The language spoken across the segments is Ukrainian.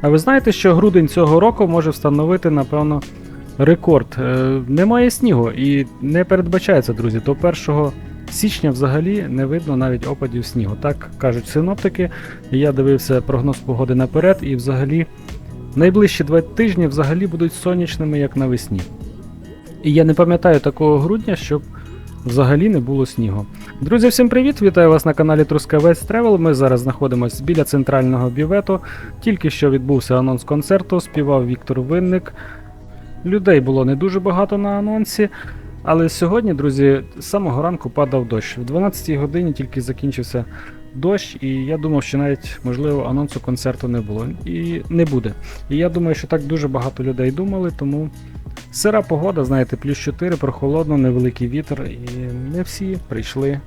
А ви знаєте, що грудень цього року може встановити, напевно, рекорд. Е, немає снігу і не передбачається, друзі. До 1 січня взагалі не видно навіть опадів снігу. Так кажуть синоптики. Я дивився прогноз погоди наперед, і взагалі найближчі два тижні взагалі будуть сонячними, як навесні. І я не пам'ятаю такого грудня, щоб взагалі не було снігу. Друзі, всім привіт! Вітаю вас на каналі Трускавець Тревел. Ми зараз знаходимося біля центрального бювету. Тільки що відбувся анонс концерту, співав Віктор Винник. Людей було не дуже багато на анонсі. Але сьогодні, друзі, з самого ранку падав дощ. В 12 годині тільки закінчився дощ, і я думав, що навіть можливо анонсу концерту не було. І не буде. І я думаю, що так дуже багато людей думали, тому сира погода, знаєте, плюс 4, прохолодно, невеликий вітер, і не всі прийшли,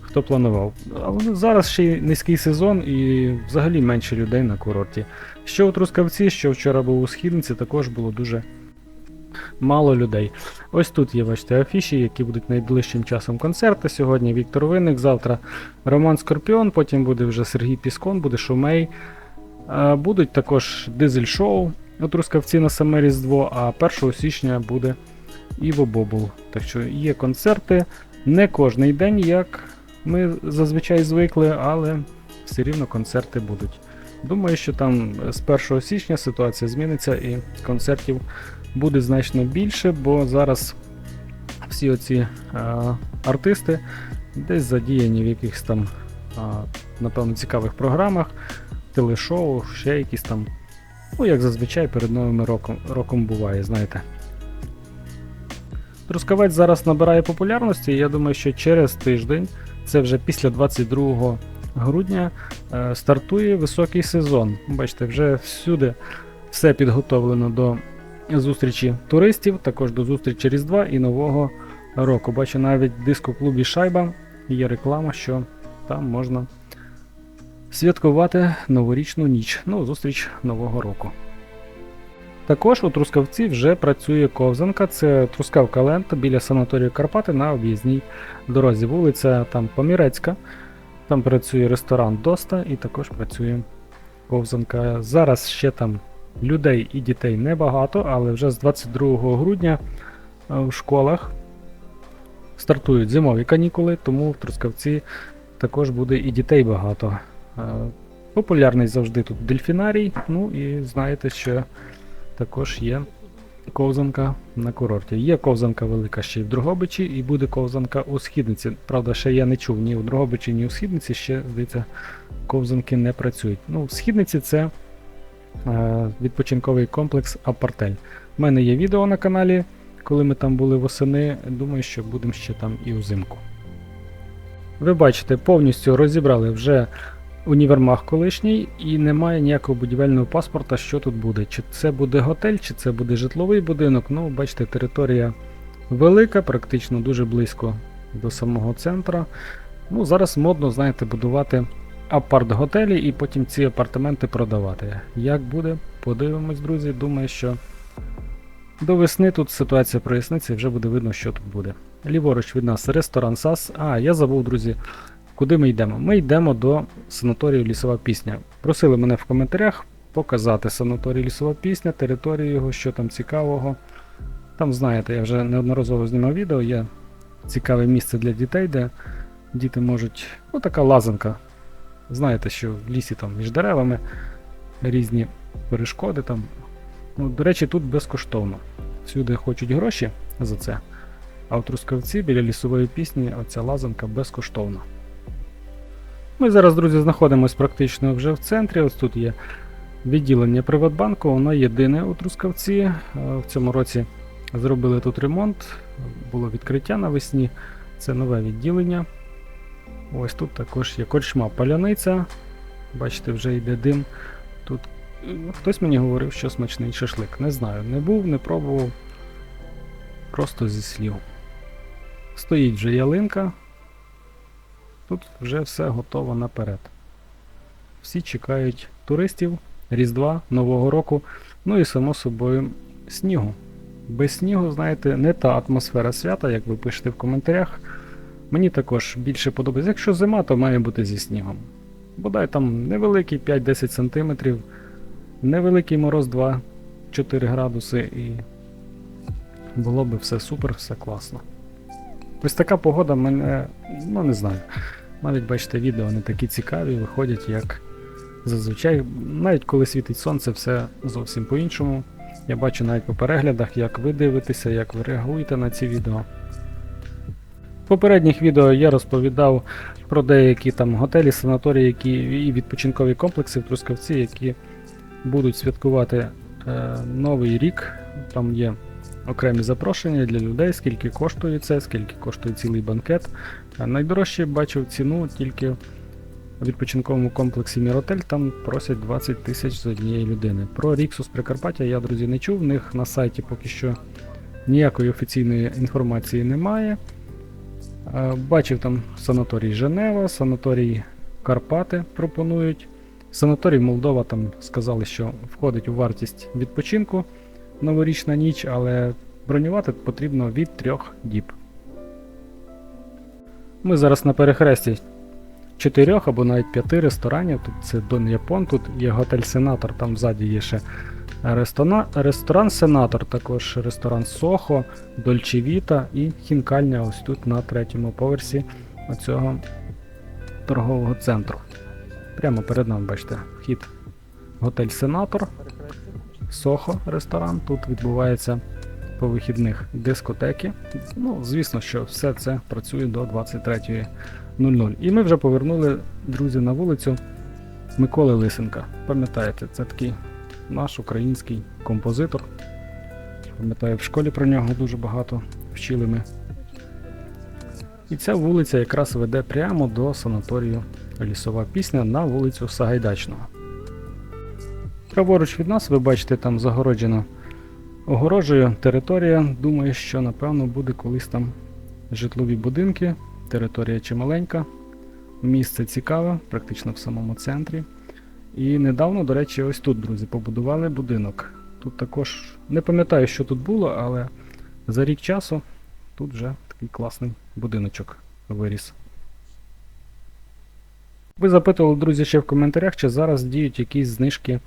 хто планував. Але зараз ще низький сезон і взагалі менше людей на курорті. Що у Трускавці, що вчора був у східниці, також було дуже мало людей. Ось тут є, бачите, афіші, які будуть найближчим часом концерти. Сьогодні Віктор Винник, завтра Роман Скорпіон, потім буде вже Сергій Піскон, буде Шумей. Будуть також дизель-шоу у Трускавці на саме Різдво, а 1 січня буде Іво Бобул. Так що є концерти. Не кожний день, як ми зазвичай звикли, але все рівно концерти будуть. Думаю, що там з 1 січня ситуація зміниться і концертів буде значно більше, бо зараз всі оці е, артисти десь задіяні в якихось там, е, напевно, цікавих програмах, телешоу, ще якісь там. Ну, як зазвичай перед Новим роком, роком буває, знаєте. Трускавець зараз набирає популярності, і я думаю, що через тиждень, це вже після 22 грудня, е, стартує високий сезон. Бачите, вже всюди все підготовлено до зустрічі туристів, також до зустрічі Різдва і Нового року. Бачу, навіть в диско-клубі Шайба є реклама, що там можна святкувати новорічну ніч, ну, зустріч Нового року. Також у Трускавці вже працює ковзанка, це Трускавка Лента біля санаторію Карпати на об'їзній дорозі. Вулиця там Помірецька. Там працює ресторан Доста і також працює ковзанка. Зараз ще там людей і дітей небагато, але вже з 22 грудня е, в школах стартують зимові канікули, тому в Трускавці також буде і дітей багато. Популярний завжди тут дельфінарій, ну і знаєте, що також є ковзанка на курорті. Є ковзанка велика ще й в Другобичі, і буде ковзанка у Східниці. Правда, ще я не чув ні у Другобичі, ні у Східниці, ще, здається, ковзанки не працюють. Ну, в Східниці це е, відпочинковий комплекс Апартель. У мене є відео на каналі, коли ми там були восени. Думаю, що будемо ще там і взимку. Ви бачите, повністю розібрали вже універмаг колишній і немає ніякого будівельного паспорта, що тут буде. Чи це буде готель, чи це буде житловий будинок. Ну, бачите, територія велика, практично дуже близько до самого центра. Ну, Зараз модно, знаєте, будувати апарт-готелі і потім ці апартаменти продавати. Як буде, подивимось, друзі. Думаю, що до весни тут ситуація проясниться і вже буде видно, що тут буде. Ліворуч від нас ресторан САС. А, я забув, друзі. Куди ми йдемо? Ми йдемо до санаторію Лісова Пісня. Просили мене в коментарях показати санаторій Лісова Пісня, територію його, що там цікавого. Там, знаєте, я вже неодноразово знімав відео, є цікаве місце для дітей, де діти можуть. Ну, така лазанка. Знаєте, що в лісі там між деревами різні перешкоди там. Ну, До речі, тут безкоштовно. Всюди хочуть гроші за це. А в Трускавці біля лісової пісні оця лазанка безкоштовна. Ми зараз, друзі, знаходимося практично вже в центрі. Ось тут є відділення Приватбанку, воно єдине у Трускавці. Е, В цьому році зробили тут ремонт, було відкриття навесні. Це нове відділення. Ось тут також є корчма паляниця. Бачите, вже йде дим. Тут е, хтось мені говорив, що смачний шашлик. Не знаю, не був, не пробував. Просто зі слів. Стоїть вже ялинка. Тут вже все готово наперед. Всі чекають туристів, Різдва, Нового року, ну і само собою снігу. Без снігу, знаєте, не та атмосфера свята, як ви пишете в коментарях. Мені також більше подобається. Якщо зима, то має бути зі снігом. Бодай там невеликий 5-10 см. Невеликий мороз 2-4 градуси і було би все супер, все класно. Ось така погода мене, ну не знаю. Навіть бачите, відео не такі цікаві, виходять як зазвичай. Навіть коли світить сонце, все зовсім по-іншому. Я бачу навіть по переглядах, як ви дивитеся, як ви реагуєте на ці відео. В попередніх відео я розповідав про деякі там готелі, санаторії, які і відпочинкові комплекси в Трускавці, які будуть святкувати е, Новий рік. Там є окремі запрошення для людей, скільки коштує це, скільки коштує цілий банкет. Найдорожче бачив ціну тільки в відпочинковому комплексі Міротель, там просять 20 тисяч з однієї людини. Про Ріксус Прикарпаття я, друзі, не чув. В них на сайті поки що ніякої офіційної інформації немає. Бачив там санаторій Женева, санаторій Карпати пропонують. Санаторій Молдова там сказали, що входить у вартість відпочинку новорічна ніч, але бронювати потрібно від трьох діб. Ми зараз на перехресті чотирьох або навіть п'яти ресторанів. Тут це Дон Япон, тут є готель Сенатор, там ззаді є ще ресторан, ресторан Сенатор, також ресторан Сохо, Дольче Віта і хінкальня ось тут на третьому поверсі оцього торгового центру. Прямо перед нами, бачите, вхід готель Сенатор, Сохо ресторан. Тут відбувається по вихідних дискотеки. Ну, звісно, що все це працює до 23.00. І ми вже повернули, друзі, на вулицю Миколи Лисенка. Пам'ятаєте, це такий наш український композитор. Пам'ятаю, в школі про нього дуже багато вчили ми. І ця вулиця якраз веде прямо до санаторію Лісова пісня на вулицю Сагайдачного. Праворуч від нас, ви бачите, там загороджена огорожею територія. Думаю, що напевно буде колись там житлові будинки. Територія чималенька, місце цікаве, практично в самому центрі. І недавно, до речі, ось тут, друзі, побудували будинок. Тут також не пам'ятаю, що тут було, але за рік часу тут вже такий класний будиночок виріс. Ви запитували, друзі, ще в коментарях, чи зараз діють якісь знижки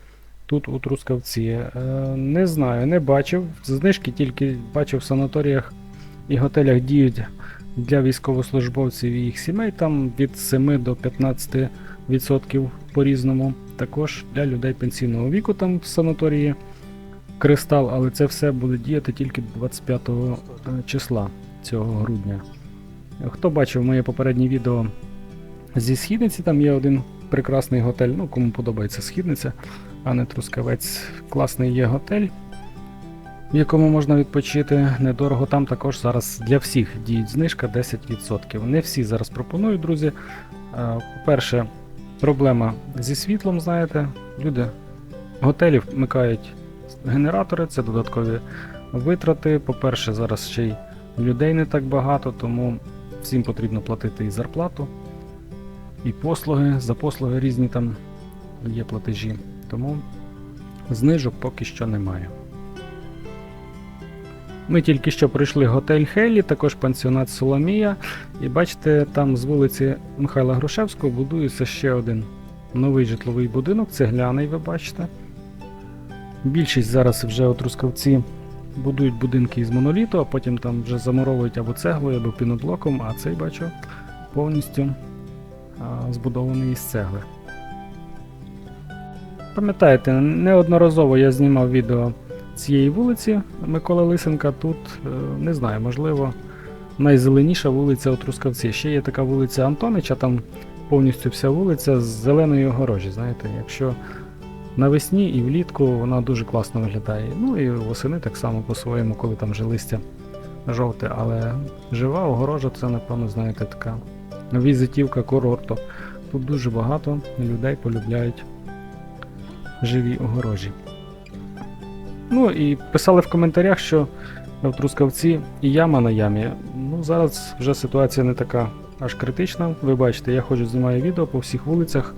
тут у Трускавці. Е, не знаю, не бачив. Знижки тільки бачив в санаторіях і готелях діють для військовослужбовців і їх сімей, там від 7 до 15% по-різному. Також для людей пенсійного віку там в санаторії Кристал, але це все буде діяти тільки 25 е, числа цього грудня. Хто бачив моє попереднє відео зі східниці, там є один прекрасний готель. Ну, кому подобається східниця, а не трускавець. Класний є готель, в якому можна відпочити недорого. Там також зараз для всіх діють знижка 10%. Не всі зараз пропонують, друзі. Е, По-перше, проблема зі світлом, знаєте, люди готелі вмикають генератори, це додаткові витрати. По-перше, зараз ще й людей не так багато, тому всім потрібно платити і зарплату, і послуги. За послуги різні там є платежі. Тому знижок поки що немає. Ми тільки що пройшли готель Хелі, також пансіонат Соломія. І бачите, там з вулиці Михайла Грушевського будується ще один новий житловий будинок, цегляний, ви бачите. Більшість зараз вже у Трускавці будують будинки із моноліту, а потім там вже замуровують або цеглою, або піноблоком, а цей бачу повністю збудований із цегли. Пам'ятаєте, неодноразово я знімав відео цієї вулиці Миколи Лисенка. Тут, е, не знаю, можливо, найзеленіша вулиця у Трускавці. Ще є така вулиця Антонича, там повністю вся вулиця з зеленої огорожі. Знаєте, якщо навесні і влітку вона дуже класно виглядає. Ну і восени так само по-своєму, коли там вже листя жовте, але жива огорожа це, напевно, знаєте, така візитівка курорту. Тут дуже багато людей полюбляють живі огорожі. Ну і писали в коментарях, що в Трускавці і яма на ямі. Ну, зараз вже ситуація не така аж критична. Ви бачите, я ходжу, знімаю відео по всіх вулицях.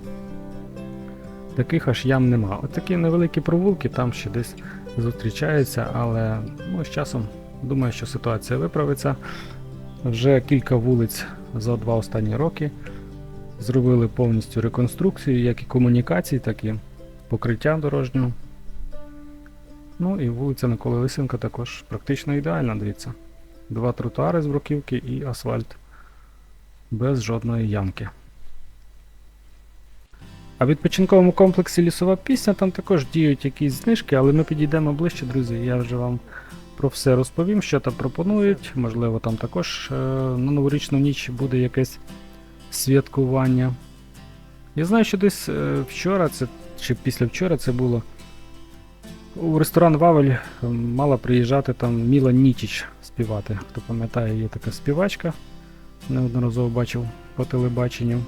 Таких аж ям нема. От такі невеликі провулки там ще десь зустрічаються, але ну, з часом думаю, що ситуація виправиться. Вже кілька вулиць за два останні роки зробили повністю реконструкцію, як і комунікацій, так і покриття дорожнього. Ну і вулиця Миколи Лисенка також практично ідеальна, дивіться. Два тротуари з бруківки і асфальт без жодної ямки. А в відпочинковому комплексі лісова пісня там також діють якісь знижки, але ми підійдемо ближче, друзі. Я вже вам про все розповім, що там пропонують. Можливо, там також е, на новорічну ніч буде якесь святкування. Я знаю, що десь е, вчора, це, чи після вчора це було. У ресторан Вавель мала приїжджати там Міла Нічіч співати. Хто пам'ятає, є така співачка. Неодноразово бачив по телебаченню.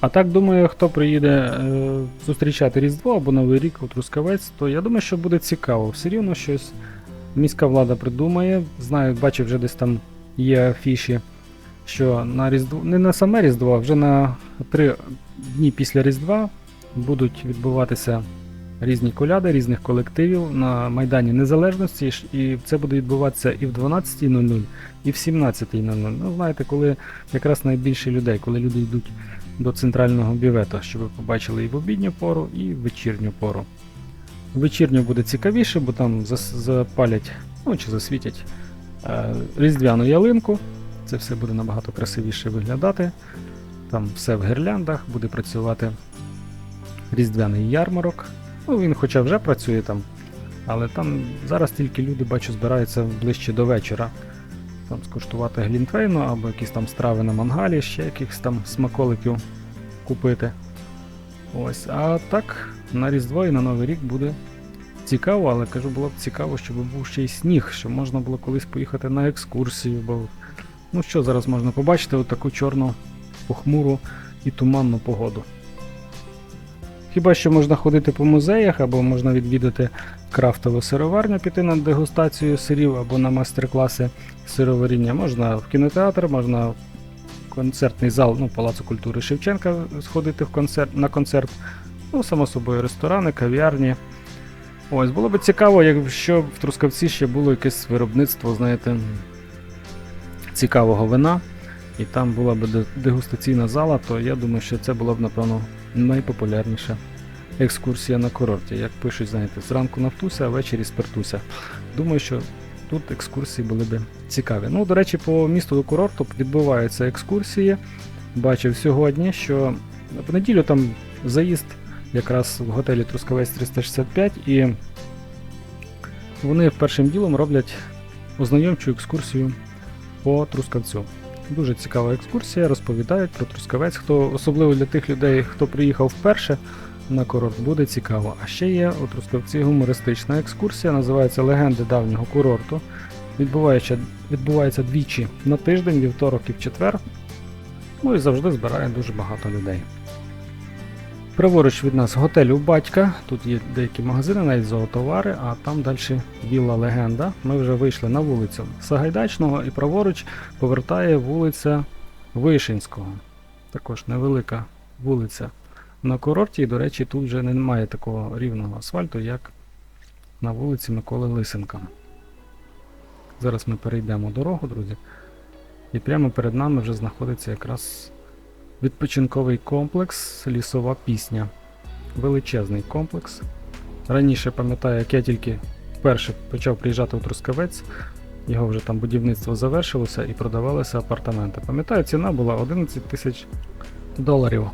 А так думаю, хто приїде е, зустрічати Різдво або Новий рік у Трускавець, то я думаю, що буде цікаво. Все рівно щось міська влада придумає. Знаю, бачив, вже десь там є афіші, що на Різдво, не на саме Різдво, а вже на три дні після Різдва будуть відбуватися різні коляди різних колективів на Майдані Незалежності, і це буде відбуватися і в 12.00, і в 17.00. Ну, знаєте, коли якраз найбільше людей, коли люди йдуть до центрального бювету, щоб ви побачили і в обідню пору, і в вечірню пору. Вечірню буде цікавіше, бо там запалять, ну чи засвітять е, різдвяну ялинку. Це все буде набагато красивіше виглядати. Там все в гірляндах, буде працювати різдвяний ярмарок. Ну, він хоча вже працює там, але там зараз тільки люди, бачу, збираються ближче до вечора. Там скуштувати глінтвейну або якісь там страви на мангалі, ще якихось там смаколиків купити. Ось, а так, на Різдво і на Новий рік буде цікаво, але кажу, було б цікаво, щоб був ще й сніг, щоб можна було колись поїхати на екскурсію, бо ну що зараз можна побачити таку чорну, похмуру і туманну погоду. Хіба що можна ходити по музеях, або можна відвідати крафтову сироварню, піти на дегустацію сирів або на майстер-класи сироваріння. Можна в кінотеатр, можна в концертний зал, ну, Палацу культури Шевченка сходити в концерт, на концерт. Ну, само собою, ресторани, кав'ярні. Ось, було б цікаво, якщо в Трускавці ще було якесь виробництво, знаєте, цікавого вина, і там була б дегустаційна зала, то я думаю, що це була б, напевно, найпопулярніша екскурсія на курорті. Як пишуть, знаєте, зранку навтуся, а ввечері спиртуся. Думаю, що тут екскурсії були б цікаві. Ну, до речі, по місту до курорту відбуваються екскурсії. Бачив сьогодні, що в неділю там заїзд якраз в готелі Трускавець 365, і вони першим ділом роблять ознайомчу екскурсію по Трускавцю. Дуже цікава екскурсія, розповідають про Трускавець, хто особливо для тих людей, хто приїхав вперше на курорт, буде цікаво. А ще є у Трускавці гумористична екскурсія, називається Легенди давнього курорту. Відбувається, відбувається двічі на тиждень, вівторок і в четвер. Ну і завжди збирає дуже багато людей. Праворуч від нас готель у батька. Тут є деякі магазини, навіть зоотовари, а там далі вілла легенда. Ми вже вийшли на вулицю Сагайдачного і праворуч повертає вулиця Вишинського. Також невелика вулиця на курорті. І, до речі, тут вже немає такого рівного асфальту, як на вулиці Миколи Лисенка. Зараз ми перейдемо дорогу, друзі. І прямо перед нами вже знаходиться якраз відпочинковий комплекс Лісова пісня. Величезний комплекс. Раніше пам'ятаю, як я тільки вперше почав приїжджати у Трускавець, його вже там будівництво завершилося і продавалися апартаменти. Пам'ятаю, ціна була 11 тисяч доларів.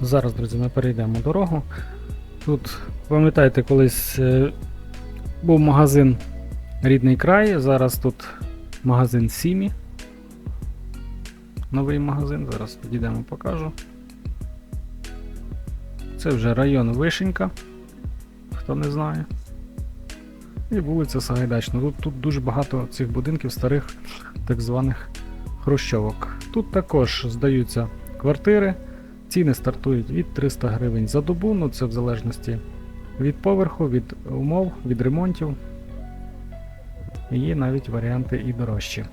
Зараз, друзі, ми перейдемо дорогу. Тут, пам'ятаєте, колись е, був магазин Рідний край, зараз тут магазин Сімі. Новий магазин, зараз підійдемо покажу. Це вже район Вишенька, хто не знає. І вулиця Сагайдачна. Тут, тут дуже багато цих будинків старих так званих хрущовок. Тут також здаються квартири. Ціни стартують від 300 гривень за добу, ну це в залежності від поверху, від умов, від ремонтів. Є навіть варіанти і дорожчі.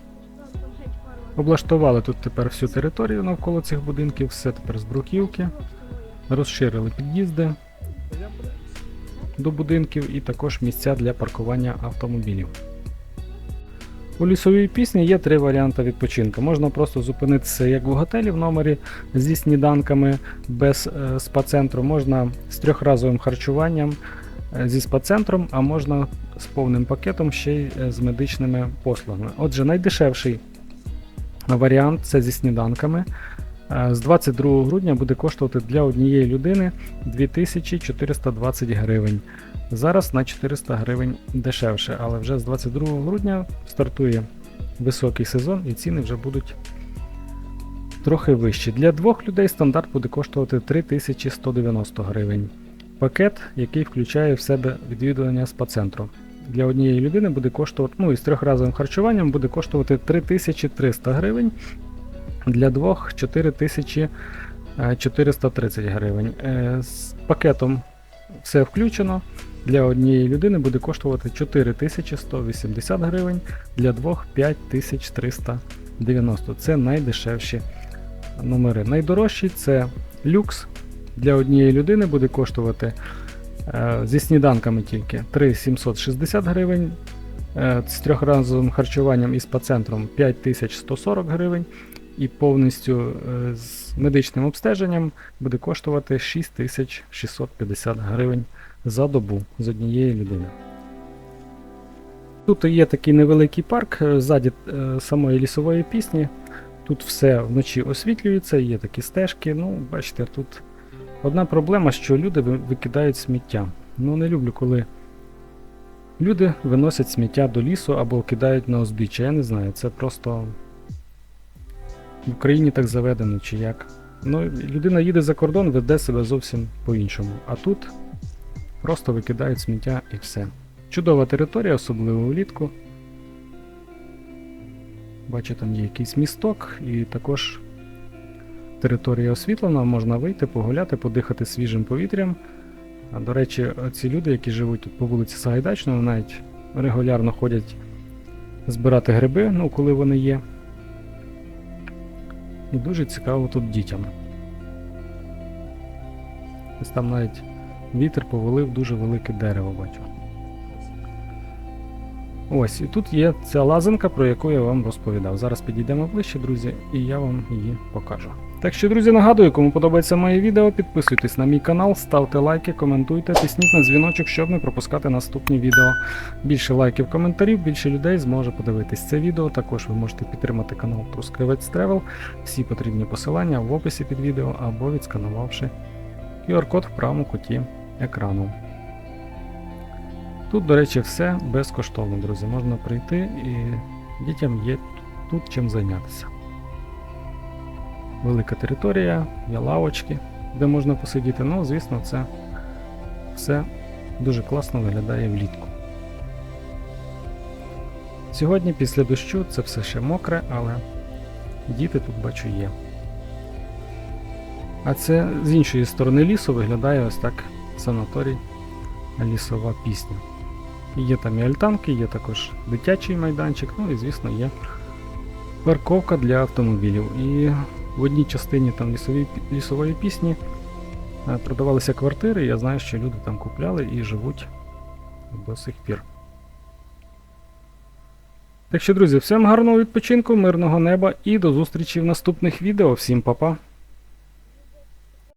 Облаштували тут тепер всю територію навколо цих будинків, все тепер з бруківки. Розширили під'їзди до будинків і також місця для паркування автомобілів. У лісовій пісні є три варіанти відпочинку. Можна просто зупинитися як в готелі в номері зі сніданками без е, спа-центру, можна з трьохразовим харчуванням е, зі спа-центром, а можна з повним пакетом ще й е, з медичними послугами. Отже, найдешевший варіант це зі сніданками. Е, З 22 грудня буде коштувати для однієї людини 2420 гривень. Зараз на 400 гривень дешевше, але вже з 22 грудня стартує високий сезон і ціни вже будуть трохи вищі. Для двох людей стандарт буде коштувати 3190 гривень. Пакет, який включає в себе відвідування спа-центру. Для однієї людини буде коштувати, ну і з трьохразовим харчуванням буде коштувати 3300 гривень. Для двох 4430 гривень. Е, З пакетом все включено. Для однієї людини буде коштувати 4180 гривень, для двох 5390. Це найдешевші номери. Найдорожчі це люкс. Для однієї людини буде коштувати зі сніданками тільки 3760 гривень, е, з трьохразовим харчуванням і спа-центром 5140 гривень. І повністю е, з медичним обстеженням буде коштувати 6650 гривень за добу з однієї людини. Тут є такий невеликий парк е, ззаді е, самої лісової пісні. Тут все вночі освітлюється, є такі стежки. Ну, бачите, тут одна проблема, що люди викидають сміття. Ну, не люблю, коли люди виносять сміття до лісу або кидають на узбіччя. Я не знаю, це просто в Україні так заведено чи як. Ну, людина їде за кордон, веде себе зовсім по-іншому. А тут просто викидають сміття і все. Чудова територія, особливо влітку. Бачу, там є якийсь місток, і також територія освітлена, можна вийти, погуляти, подихати свіжим повітрям. До речі, ці люди, які живуть тут по вулиці Сагайдачного, навіть регулярно ходять збирати гриби, ну, коли вони є. І дуже цікаво тут дітям. Ось там навіть вітер повалив дуже велике дерево, бачу. Ось, і тут є ця лазанка, про яку я вам розповідав. Зараз підійдемо ближче, друзі, і я вам її покажу. Так що, друзі, нагадую, кому подобається моє відео, підписуйтесь на мій канал, ставте лайки, коментуйте, тисніть на дзвіночок, щоб не пропускати наступні відео. Більше лайків, коментарів, більше людей зможе подивитись це відео. Також ви можете підтримати канал Трускавець Тревел. Всі потрібні посилання в описі під відео або відсканувавши QR-код в правому куті екрану. Тут, до речі, все безкоштовно, друзі. Можна прийти і дітям є тут чим зайнятися. Велика територія, є лавочки, де можна посидіти. Ну, звісно, це все дуже класно виглядає влітку. Сьогодні після дощу це все ще мокре, але діти тут бачу є. А це з іншої сторони лісу виглядає ось так санаторій лісова пісня. Є там і альтанки, є також дитячий майданчик, ну і звісно є парковка для автомобілів. І в одній частині там лісові, лісової пісні е, продавалися квартири, я знаю, що люди там купляли і живуть до сих пір. Так що, друзі, всім гарного відпочинку, мирного неба і до зустрічі в наступних відео. Всім па-па!